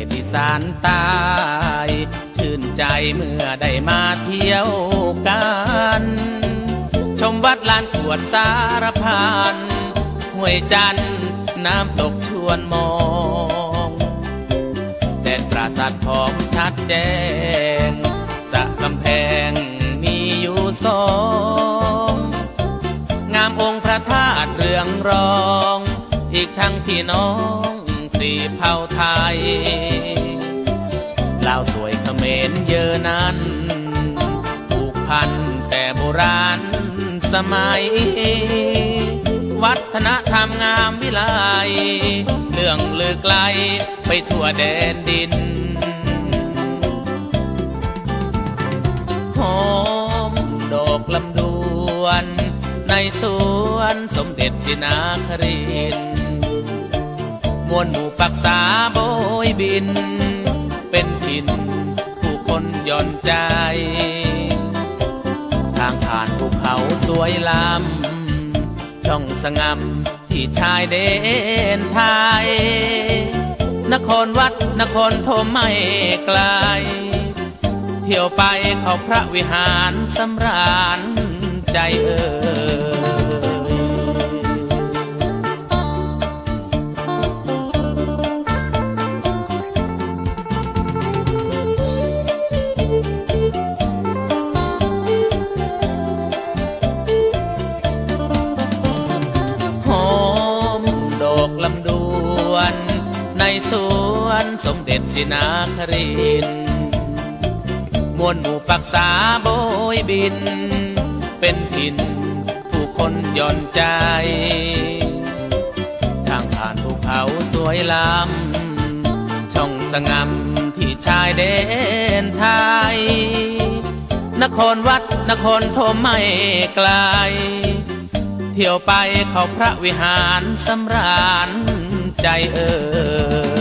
สะเกดอีสานใตายชื่นใจเมื่อได้มาเที่ยวกัน ชมวัดลานกวดสารพันห้วยจันน้ำตกชวนมองแดนปราสาททองชัดแจ้งสะกำแพงมีอยู่สอง งามองค์พระธาตุเรืองรอง อีกทั้งพี่น้อง สีเผ่าไทยลาวสวยเขมรเยอนั้นผูกพันแต่โบราณสมัย วัฒนธรรมงามวิไลเรื่องลือไกลไปทั่วแดนดินหอมดอกลำดวน ในสวนสมเด็จสินาครินทร์ มวลหมู่ปักษาโบยบิน เป็นถิ่นผู้คนย่อนใจ ทางผ่านภูเขาสวยลำช่องสงามที่ชายเดนไทย นครวัดนครธมไม่ไกล เที่ยวไปเขาพระวิหารสำราญใจเอ่ย สวนสมเด็จสินาครินมวลหมู่ปักษาโบยบิน เป็นถิ่นผู้คนย่อนใจ ทางผ่านภูเขาสวยล้ำ ช่องสงามที่ชายแดนไทย นครวัดนครธมไม่ไกล เที่ยวไปเขาพระวิหารสำราญ ใจเออ